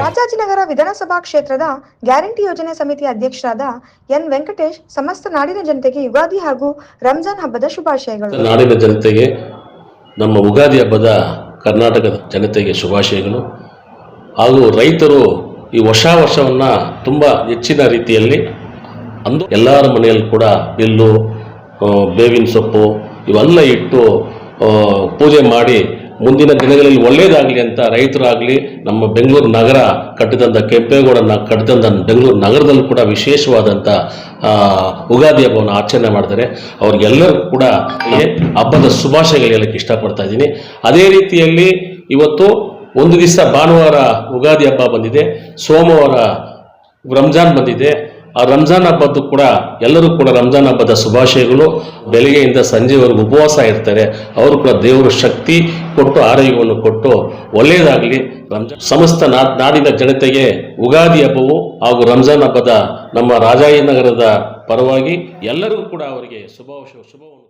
ರಾಜಾಜಿನಗರ ವಿಧಾನಸಭಾ ಕ್ಷೇತ್ರದ ಗ್ಯಾರಂಟಿ ಯೋಜನೆ ಸಮಿತಿ ಅಧ್ಯಕ್ಷರಾದ ಎನ್ ವೆಂಕಟೇಶ್ ಸಮಸ್ತ ನಾಡಿನ ಜನತೆಗೆ ಯುಗಾದಿ ಹಾಗೂ ರಂಜಾನ್ ಹಬ್ಬದ ಶುಭಾಶಯಗಳು. ನಾಡಿನ ಜನತೆಗೆ, ನಮ್ಮ ಉಗಾದಿ ಹಬ್ಬದ ಕರ್ನಾಟಕದ ಜನತೆಗೆ ಶುಭಾಶಯಗಳು. ಹಾಗೂ ರೈತರು ಈ ಹೊಸ ವರ್ಷವನ್ನು ತುಂಬ ಹೆಚ್ಚಿನ ರೀತಿಯಲ್ಲಿ ಅಂದು ಎಲ್ಲರ ಮನೆಯಲ್ಲಿ ಕೂಡ ಬಿಲ್ಲು ಬೇವಿನ ಸೊಪ್ಪು ಇವೆಲ್ಲ ಇಟ್ಟು ಪೂಜೆ ಮಾಡಿ ಮುಂದಿನ ದಿನಗಳಲ್ಲಿ ಒಳ್ಳೆಯದಾಗಲಿ ಅಂತ ರೈತರಾಗಲಿ ನಮ್ಮ ಬೆಂಗಳೂರು ನಗರ ಕಟ್ಟಿದಂಥ ಕೆಂಪೇಗೌಡನ ಕಟ್ಟಿದಂಥ ಬೆಂಗಳೂರು ನಗರದಲ್ಲೂ ಕೂಡ ವಿಶೇಷವಾದಂಥ ಉಗಾದಿ ಹಬ್ಬವನ್ನು ಆಚರಣೆ ಮಾಡ್ತಾರೆ. ಅವ್ರಿಗೆಲ್ಲರಿಗೂ ಕೂಡ ಹಬ್ಬದ ಶುಭಾಶಯಗಳು ಹೇಳಕ್ಕೆ ಇಷ್ಟಪಡ್ತಾ ಇದ್ದೀನಿ. ಅದೇ ರೀತಿಯಲ್ಲಿ ಇವತ್ತು ಒಂದು ದಿವಸ ಭಾನುವಾರ ಉಗಾದಿ ಹಬ್ಬ ಬಂದಿದೆ. ಸೋಮವಾರ ರಂಜಾನ್ ಬಂದಿದೆ. ಆ ರಂಜಾನ್ ಹಬ್ಬದ್ದು ಕೂಡ ಎಲ್ಲರೂ ಕೂಡ ರಂಜಾನ್ ಹಬ್ಬದ ಶುಭಾಶಯಗಳು. ಬೆಳಗ್ಗೆಯಿಂದ ಸಂಜೆವರೆಗೂ ಉಪವಾಸ ಇರ್ತಾರೆ. ಅವರು ಕೂಡ ದೇವರು ಶಕ್ತಿ ಕೊಟ್ಟು ಆರೋಗ್ಯವನ್ನು ಕೊಟ್ಟು ಒಳ್ಳೆಯದಾಗಲಿ. ರಂಜಾನ್ ಸಮಸ್ತ ನಾಡಿನ ಜನತೆಗೆ ಉಗಾದಿ ಹಬ್ಬವು ಹಾಗೂ ರಂಜಾನ್ ಹಬ್ಬದ ನಮ್ಮ ರಾಜಾಜಿನಗರದ ಪರವಾಗಿ ಎಲ್ಲರಿಗೂ ಕೂಡ ಅವರಿಗೆ ಶುಭ ಶುಭವನ್ನು